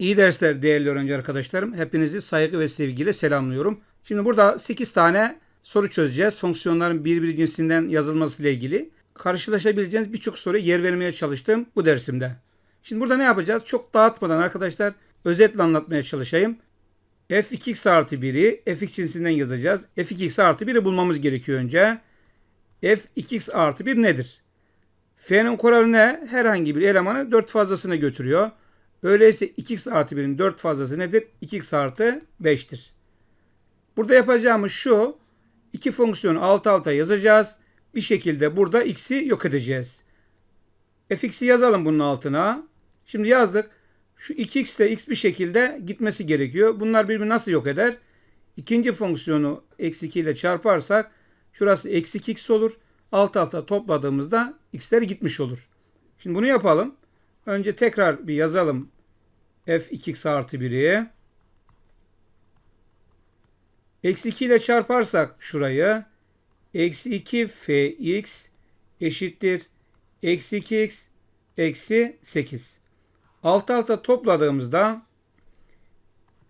İyi dersler değerli öğrenci arkadaşlarım. Hepinizi saygı ve sevgiyle selamlıyorum. Şimdi burada 8 tane soru çözeceğiz. Fonksiyonların birbiri cinsinden yazılması ile ilgili. Karşılaşabileceğiniz birçok soruya yer vermeye çalıştım bu dersimde. Şimdi burada ne yapacağız? Çok dağıtmadan arkadaşlar özetle anlatmaya çalışayım. f2x artı 1'i fx cinsinden yazacağız. f2x artı 1'i bulmamız gerekiyor önce. f2x artı 1 nedir? F'nin kuralı ne? Herhangi bir elemanı 4 fazlasına götürüyor. Öyleyse 2x artı 1'in 4 fazlası nedir? 2x artı 5'tir. Burada yapacağımız şu. iki fonksiyonu alt alta yazacağız. Bir şekilde burada x'i yok edeceğiz. fx'i yazalım bunun altına. Şimdi yazdık. Şu 2x ile x bir şekilde gitmesi gerekiyor. Bunlar birbirini nasıl yok eder? İkinci fonksiyonu eksi 2 ile çarparsak şurası eksi 2x olur. Alt alta topladığımızda x'ler gitmiş olur. Şimdi bunu yapalım. Önce tekrar bir yazalım. f2x artı 1'i. Eksi 2 ile çarparsak şurayı. Eksi 2 fx eşittir. Eksi 2x eksi 8. Alt alta topladığımızda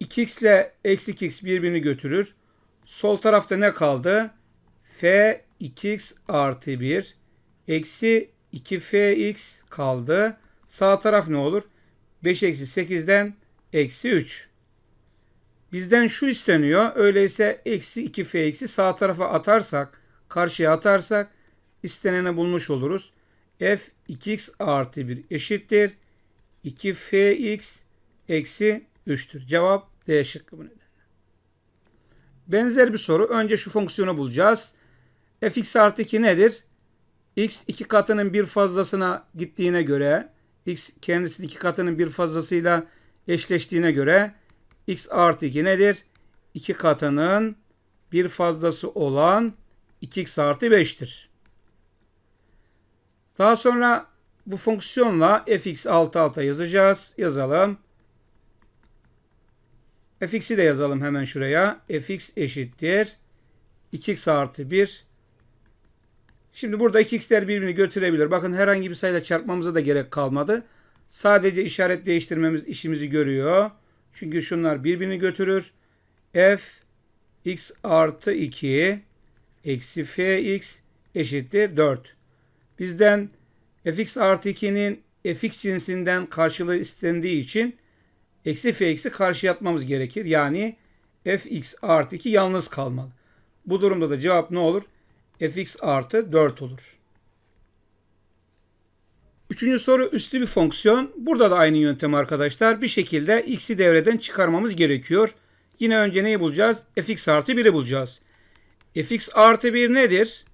2x ile eksi 2x birbirini götürür. Sol tarafta ne kaldı? f 2x artı 1 eksi 2fx kaldı. Sağ taraf ne olur? 5 eksi 8'den eksi 3. Bizden şu isteniyor. Öyleyse eksi 2fx'i sağ tarafa atarsak, karşıya atarsak isteneni bulmuş oluruz. f 2x artı 1 eşittir. 2fx eksi 3'tür. Cevap D şıkkı bu nedenle. Benzer bir soru. Önce şu fonksiyonu bulacağız. fx artı 2 nedir? x iki katının bir fazlasına gittiğine göre x kendisinin iki katının bir fazlasıyla eşleştiğine göre x artı 2 nedir? 2 katının bir fazlası olan 2x artı 5'tir. Daha sonra bu fonksiyonla fx alt alta yazacağız. Yazalım. fx'i de yazalım hemen şuraya. fx eşittir. 2x artı 1. Şimdi burada 2x'ler birbirini götürebilir. Bakın herhangi bir sayıyla çarpmamıza da gerek kalmadı. Sadece işaret değiştirmemiz işimizi görüyor. Çünkü şunlar birbirini götürür. f x artı 2 eksi fx eşittir 4. Bizden fx artı 2'nin fx cinsinden karşılığı istendiği için eksi fx'i karşıya atmamız gerekir. Yani fx artı 2 yalnız kalmalı. Bu durumda da cevap ne olur? Fx artı 4 olur. Üçüncü soru üstü bir fonksiyon. Burada da aynı yöntem arkadaşlar. Bir şekilde x'i devreden çıkarmamız gerekiyor. Yine önce neyi bulacağız? fx artı 1'i bulacağız. fx artı 1 nedir?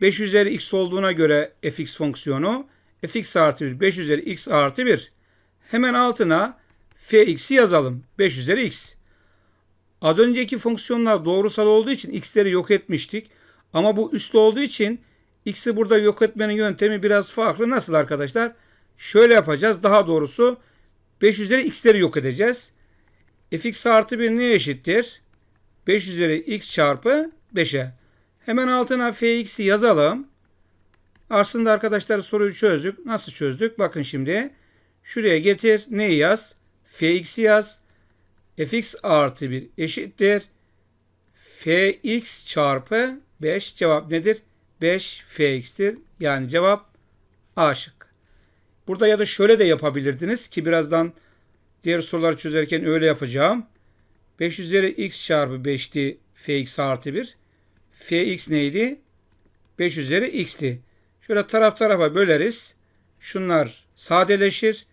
5 üzeri x olduğuna göre fx fonksiyonu. fx artı 1 5 üzeri x artı 1. Hemen altına fx'i yazalım. 5 üzeri x. Az önceki fonksiyonlar doğrusal olduğu için x'leri yok etmiştik. Ama bu üslü olduğu için x'i burada yok etmenin yöntemi biraz farklı. Nasıl arkadaşlar? Şöyle yapacağız. Daha doğrusu 5 üzeri x'leri yok edeceğiz. fx artı 1 neye eşittir? 5 üzeri x çarpı 5'e. Hemen altına fx'i yazalım. Aslında arkadaşlar soruyu çözdük. Nasıl çözdük? Bakın şimdi. Şuraya getir. Neyi yaz? fx'i yaz. fx artı 1 eşittir. fx çarpı 5 cevap nedir? 5 fx'tir. Yani cevap A şık. Burada ya da şöyle de yapabilirdiniz ki birazdan diğer soruları çözerken öyle yapacağım. 5 üzeri x çarpı 5'ti fx artı 1. fx neydi? 5 üzeri x'ti. Şöyle taraf tarafa böleriz. Şunlar sadeleşir.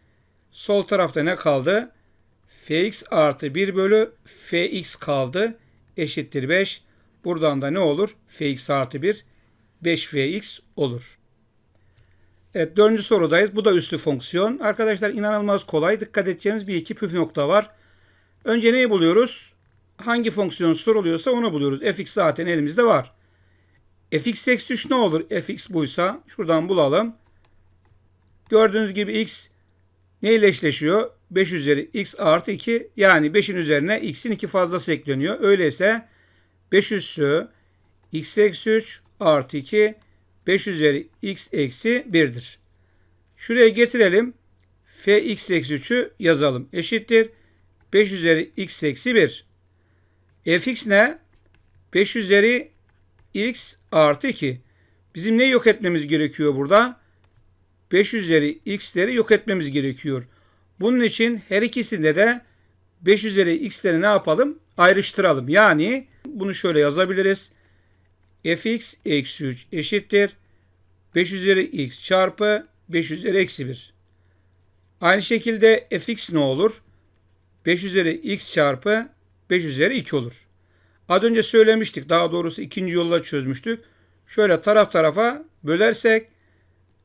Sol tarafta ne kaldı? fx artı 1 bölü fx kaldı. Eşittir 5. Buradan da ne olur? fx artı 1 5fx olur. Evet dördüncü sorudayız. Bu da üslü fonksiyon. Arkadaşlar inanılmaz kolay. Dikkat edeceğimiz bir iki püf nokta var. Önce neyi buluyoruz? Hangi fonksiyon soruluyorsa onu buluyoruz. fx zaten elimizde var. fx eksi 3 ne olur? fx buysa şuradan bulalım. Gördüğünüz gibi x neyle eşleşiyor? 5 üzeri x artı 2 yani 5'in üzerine x'in 2 fazlası ekleniyor. Öyleyse 5 üssü x eksi 3 artı 2 5 üzeri x eksi 1'dir. Şuraya getirelim. fx eksi 3'ü yazalım. Eşittir. 5 üzeri x eksi 1. fx ne? 5 üzeri x artı 2. Bizim ne yok etmemiz gerekiyor burada? 5 üzeri x'leri yok etmemiz gerekiyor. Bunun için her ikisinde de 5 üzeri x'leri ne yapalım? Ayrıştıralım. Yani bunu şöyle yazabiliriz. fx eksi 3 eşittir. 5 üzeri x çarpı 5 üzeri eksi 1. Aynı şekilde fx ne olur? 5 üzeri x çarpı 5 üzeri 2 olur. Az önce söylemiştik. Daha doğrusu ikinci yolla çözmüştük. Şöyle taraf tarafa bölersek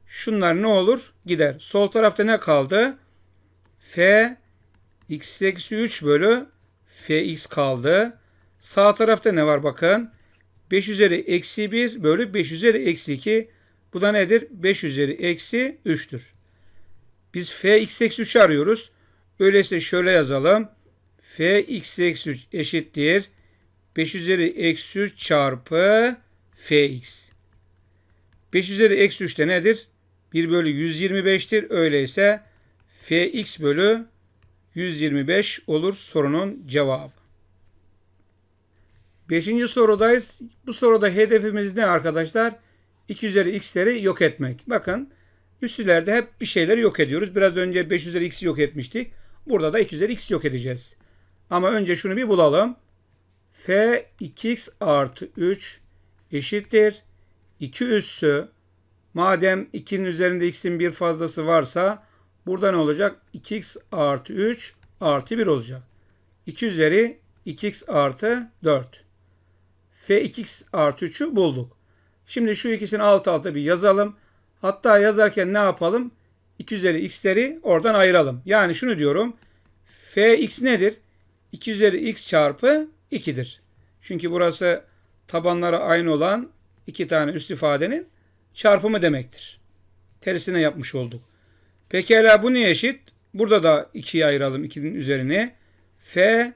şunlar ne olur? Gider. Sol tarafta ne kaldı? f x eksi 3 bölü fx kaldı. Sağ tarafta ne var bakın? 5 üzeri eksi 1 bölü 5 üzeri eksi 2. Bu da nedir? 5 üzeri eksi 3'tür. Biz fx eksi 3 arıyoruz. Öyleyse şöyle yazalım. fx eksi 3 eşittir. 5 üzeri eksi 3 çarpı fx. 5 üzeri eksi 3 de nedir? 1 bölü 125'tir. Öyleyse fx bölü 125 olur sorunun cevabı. Beşinci sorudayız. Bu soruda hedefimiz ne arkadaşlar? 2 üzeri x'leri yok etmek. Bakın üstülerde hep bir şeyleri yok ediyoruz. Biraz önce 5 üzeri x'i yok etmiştik. Burada da 2 üzeri x yok edeceğiz. Ama önce şunu bir bulalım. f 2x artı 3 eşittir. 2 üssü madem 2'nin üzerinde x'in bir fazlası varsa burada ne olacak? 2x artı 3 artı 1 olacak. 2 üzeri 2x artı 4. f 2x artı 3'ü bulduk. Şimdi şu ikisini alt alta bir yazalım. Hatta yazarken ne yapalım? 2 üzeri x'leri oradan ayıralım. Yani şunu diyorum. fx nedir? 2 üzeri x çarpı 2'dir. Çünkü burası tabanları aynı olan iki tane üst ifadenin çarpımı demektir. Tersine yapmış olduk. Pekala bu ne eşit? Burada da 2'ye ayıralım 2'nin üzerine. f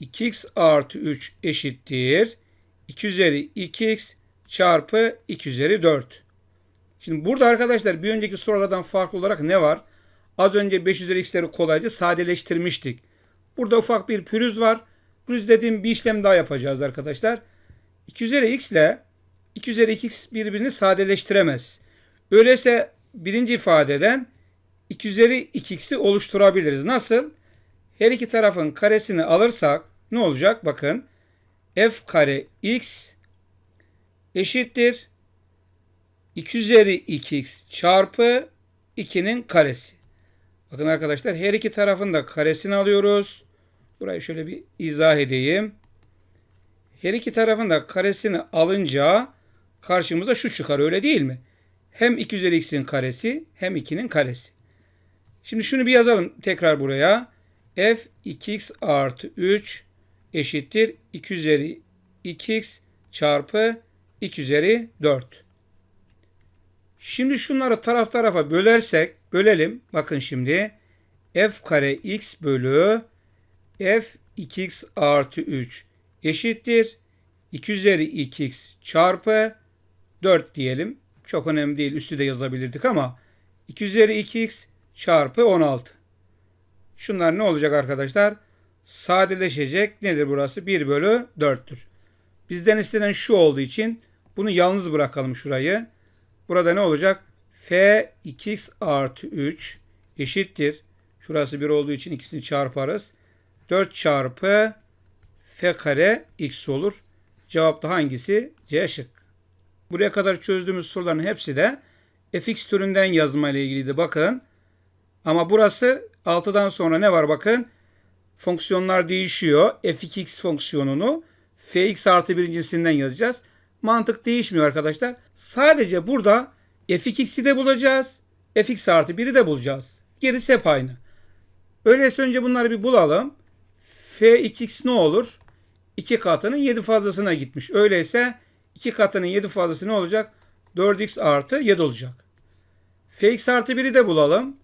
2x artı 3 eşittir. 2 üzeri 2x çarpı 2 üzeri 4. Şimdi burada arkadaşlar bir önceki sorulardan farklı olarak ne var? Az önce 5 üzeri x'leri kolayca sadeleştirmiştik. Burada ufak bir pürüz var. Pürüz dediğim bir işlem daha yapacağız arkadaşlar. 2 üzeri x ile 2 üzeri 2x birbirini sadeleştiremez. Öyleyse birinci ifadeden 2 üzeri 2x'i oluşturabiliriz. Nasıl? Her iki tarafın karesini alırsak ne olacak? Bakın f kare x eşittir 2 üzeri 2x çarpı 2'nin karesi. Bakın arkadaşlar her iki tarafın da karesini alıyoruz. Burayı şöyle bir izah edeyim. Her iki tarafın da karesini alınca karşımıza şu çıkar öyle değil mi? Hem 2 üzeri x'in karesi hem 2'nin karesi. Şimdi şunu bir yazalım tekrar buraya. f 2x artı 3 eşittir 2 üzeri 2x çarpı 2 üzeri 4. Şimdi şunları taraf tarafa bölersek bölelim. Bakın şimdi f kare x bölü f 2x artı 3 eşittir 2 üzeri 2x çarpı 4 diyelim. Çok önemli değil. Üstü de yazabilirdik ama 2 üzeri 2x çarpı 16. Şunlar ne olacak arkadaşlar? Sadeleşecek. Nedir burası? 1 bölü 4'tür. Bizden istenen şu olduğu için bunu yalnız bırakalım şurayı. Burada ne olacak? f 2x artı 3 eşittir. Şurası 1 olduğu için ikisini çarparız. 4 çarpı f kare x olur. Cevap da hangisi? C şık. Buraya kadar çözdüğümüz soruların hepsi de fx türünden yazma ile ilgiliydi. Bakın. Ama burası 6'dan sonra ne var bakın. Fonksiyonlar değişiyor. f2x fonksiyonunu fx artı birincisinden yazacağız. Mantık değişmiyor arkadaşlar. Sadece burada f2x'i de bulacağız. fx artı 1'i de bulacağız. Gerisi hep aynı. Öyleyse önce bunları bir bulalım. f2x ne olur? 2 katının 7 fazlasına gitmiş. Öyleyse 2 katının 7 fazlası ne olacak? 4x artı 7 olacak. fx artı 1'i de bulalım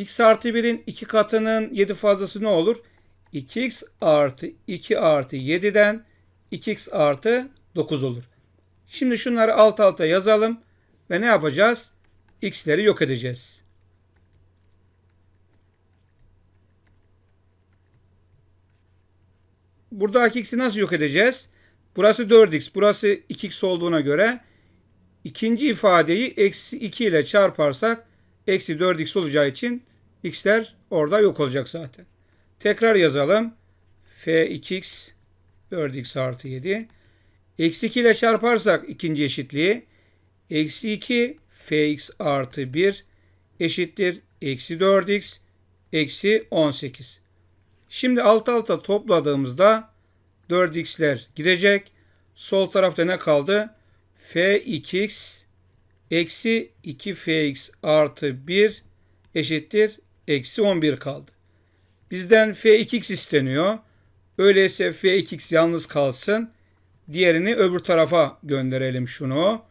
x artı 1'in 2 katının 7 fazlası ne olur? 2x artı 2 artı 7'den 2x artı 9 olur. Şimdi şunları alt alta yazalım ve ne yapacağız? x'leri yok edeceğiz. Buradaki x'i nasıl yok edeceğiz? Burası 4x, burası 2x olduğuna göre ikinci ifadeyi eksi 2 ile çarparsak eksi 4x olacağı için x'ler orada yok olacak zaten. Tekrar yazalım. f2x 4x artı 7. Eksi 2 ile çarparsak ikinci eşitliği eksi 2 fx artı 1 eşittir eksi 4x eksi 18. Şimdi alt alta topladığımızda 4x'ler gidecek. Sol tarafta ne kaldı? f2x eksi 2fx artı 1 eşittir eksi 11 kaldı. Bizden f2x isteniyor. Öyleyse f2x yalnız kalsın. Diğerini öbür tarafa gönderelim şunu.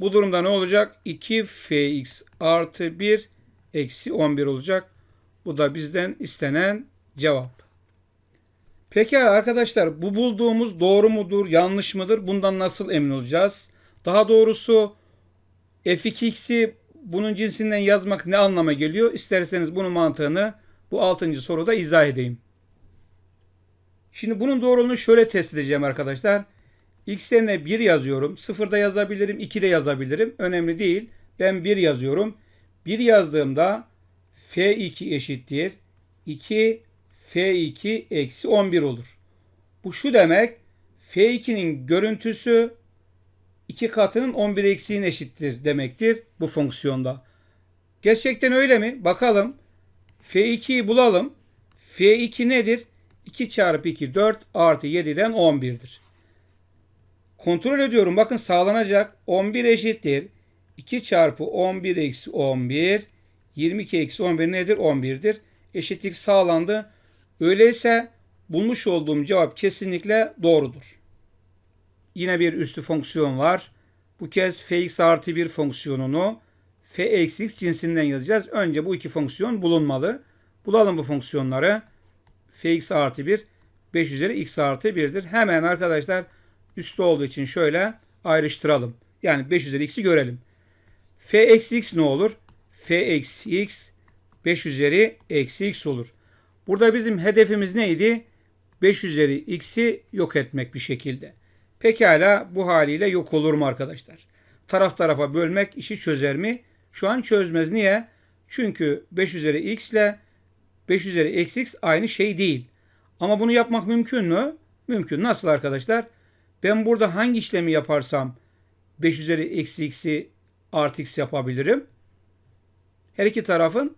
Bu durumda ne olacak? 2fx artı 1 eksi 11 olacak. Bu da bizden istenen cevap. Peki arkadaşlar bu bulduğumuz doğru mudur, yanlış mıdır? Bundan nasıl emin olacağız? Daha doğrusu f2x'i bunun cinsinden yazmak ne anlama geliyor? İsterseniz bunun mantığını bu 6. soruda izah edeyim. Şimdi bunun doğruluğunu şöyle test edeceğim arkadaşlar. X yerine 1 yazıyorum. 0 da yazabilirim, 2 de yazabilirim. Önemli değil. Ben 1 yazıyorum. 1 yazdığımda F2 eşittir. 2 F2 eksi 11 olur. Bu şu demek. F2'nin görüntüsü 2 katının 11 eksiğin eşittir demektir bu fonksiyonda. Gerçekten öyle mi? Bakalım. F2'yi bulalım. F2 nedir? 2 çarpı 2 4 artı 7'den 11'dir. Kontrol ediyorum. Bakın sağlanacak. 11 eşittir. 2 çarpı 11 eksi 11. 22 eksi 11 nedir? 11'dir. Eşitlik sağlandı. Öyleyse bulmuş olduğum cevap kesinlikle doğrudur. Yine bir üstü fonksiyon var. Bu kez fx artı 1 fonksiyonunu f eksi x cinsinden yazacağız. Önce bu iki fonksiyon bulunmalı. Bulalım bu fonksiyonları. fx artı 1 5 üzeri x artı 1'dir. Hemen arkadaşlar üstü olduğu için şöyle ayrıştıralım. Yani 5 üzeri x'i görelim. f eksi x ne olur? f eksi x 5 üzeri eksi x olur. Burada bizim hedefimiz neydi? 5 üzeri x'i yok etmek bir şekilde. Pekala bu haliyle yok olur mu arkadaşlar? Taraf tarafa bölmek işi çözer mi? Şu an çözmez. Niye? Çünkü 5 üzeri x ile 5 üzeri eksi x aynı şey değil. Ama bunu yapmak mümkün mü? Mümkün. Nasıl arkadaşlar? Ben burada hangi işlemi yaparsam 5 üzeri eksi x'i artı x yapabilirim? Her iki tarafın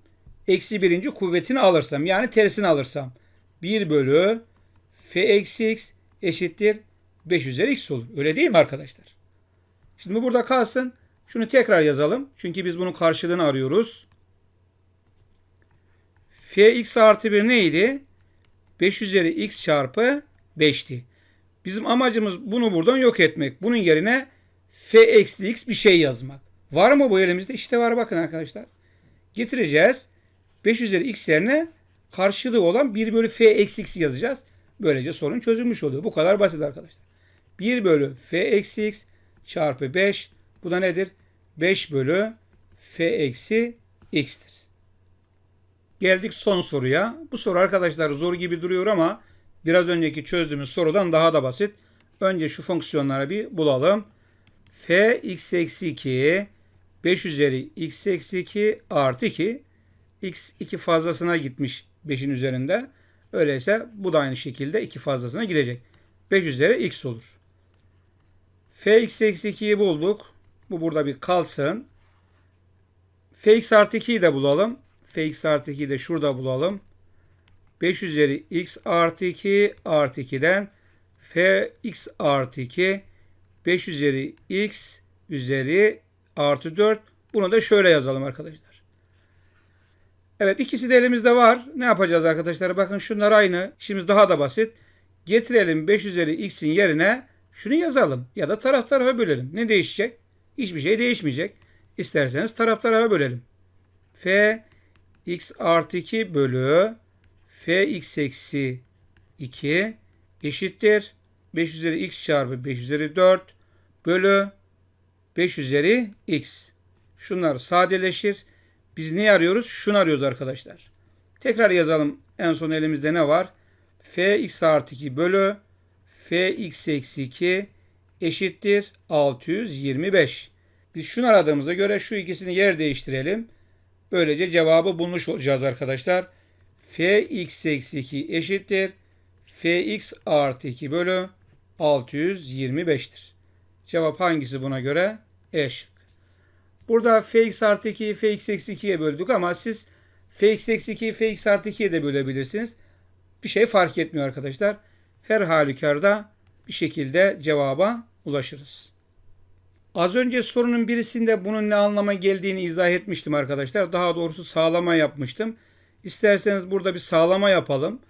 eksi birinci kuvvetini alırsam yani tersini alırsam 1 bölü f eksi x eşittir 5 üzeri x olur. Öyle değil mi arkadaşlar? Şimdi bu burada kalsın. Şunu tekrar yazalım. Çünkü biz bunun karşılığını arıyoruz. fx artı 1 neydi? 5 üzeri x çarpı 5'ti. Bizim amacımız bunu buradan yok etmek. Bunun yerine f eksi x bir şey yazmak. Var mı bu elimizde? İşte var bakın arkadaşlar. Getireceğiz. 5 üzeri x yerine karşılığı olan 1 bölü f eksi x yazacağız. Böylece sorun çözülmüş oluyor. Bu kadar basit arkadaşlar. 1 bölü f eksi x çarpı 5. Bu da nedir? 5 bölü f eksi x'tir. Geldik son soruya. Bu soru arkadaşlar zor gibi duruyor ama biraz önceki çözdüğümüz sorudan daha da basit. Önce şu fonksiyonları bir bulalım. f x eksi 2 5 üzeri x eksi 2 artı 2 x 2 fazlasına gitmiş 5'in üzerinde. Öyleyse bu da aynı şekilde 2 fazlasına gidecek. 5 üzeri x olur. Fx eksi 2'yi bulduk. Bu burada bir kalsın. fx artı 2'yi de bulalım. fx artı 2'yi de şurada bulalım. 5 üzeri x artı 2 artı 2'den fx artı 2 5 üzeri x üzeri artı 4. Bunu da şöyle yazalım arkadaşlar. Evet ikisi de elimizde var. Ne yapacağız arkadaşlar? Bakın şunlar aynı. İşimiz daha da basit. Getirelim 5 üzeri x'in yerine şunu yazalım. Ya da taraf tarafa bölelim. Ne değişecek? Hiçbir şey değişmeyecek. İsterseniz taraf tarafa bölelim. f x artı 2 bölü f x eksi 2 eşittir. 5 üzeri x çarpı 5 üzeri 4 bölü 5 üzeri x. Şunlar sadeleşir. Biz ne arıyoruz? Şunu arıyoruz arkadaşlar. Tekrar yazalım. En son elimizde ne var? fx artı 2 bölü fx eksi 2 eşittir 625. Biz şunu aradığımıza göre şu ikisini yer değiştirelim. Böylece cevabı bulmuş olacağız arkadaşlar. fx eksi 2 eşittir. fx artı 2 bölü 625'tir. Cevap hangisi buna göre? E şık. Burada fx artı 2'yi fx eksi 2'ye böldük ama siz fx eksi 2'yi fx artı 2'ye de bölebilirsiniz. Bir şey fark etmiyor arkadaşlar. Her halükarda bir şekilde cevaba ulaşırız. Az önce sorunun birisinde bunun ne anlama geldiğini izah etmiştim arkadaşlar. Daha doğrusu sağlama yapmıştım. İsterseniz burada bir sağlama yapalım.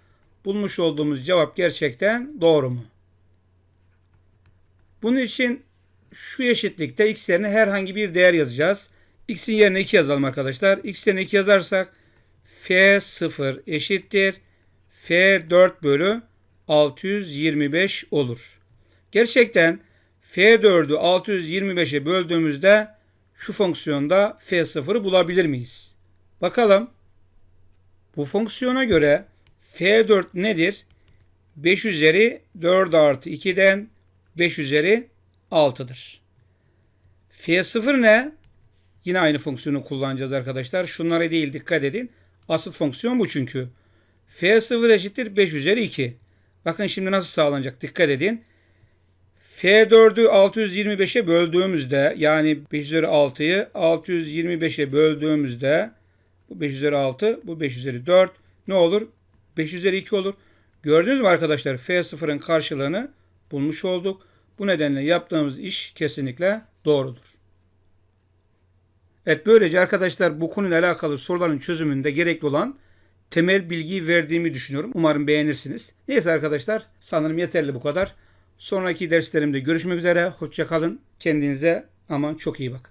Bulmuş olduğumuz cevap gerçekten doğru mu? Bunun için şu eşitlikte x yerine herhangi bir değer yazacağız. x'in yerine 2 yazalım arkadaşlar. x yerine 2 yazarsak f0 eşittir f4 bölü 625 olur. Gerçekten f4'ü 625'e böldüğümüzde şu fonksiyonda f0'ı bulabilir miyiz? Bakalım. Bu fonksiyona göre f4 nedir? 5 üzeri 4 artı 2'den 5 üzeri 6'dır. F0 ne? Yine aynı fonksiyonu kullanacağız arkadaşlar. Şunlara değil dikkat edin. Asıl fonksiyon bu çünkü. F0 eşittir 5 üzeri 2. Bakın şimdi nasıl sağlanacak dikkat edin. F4'ü 625'e böldüğümüzde yani 5 üzeri 6'yı 625'e böldüğümüzde bu 5 üzeri 6 bu 5 üzeri 4 ne olur? 5 üzeri 2 olur. Gördünüz mü arkadaşlar F0'ın karşılığını bulmuş olduk. Bu nedenle yaptığımız iş kesinlikle doğrudur. Evet böylece arkadaşlar bu konuyla alakalı soruların çözümünde gerekli olan temel bilgiyi verdiğimi düşünüyorum. Umarım beğenirsiniz. Neyse arkadaşlar sanırım yeterli bu kadar. Sonraki derslerimde görüşmek üzere. Hoşçakalın. Kendinize aman çok iyi bakın.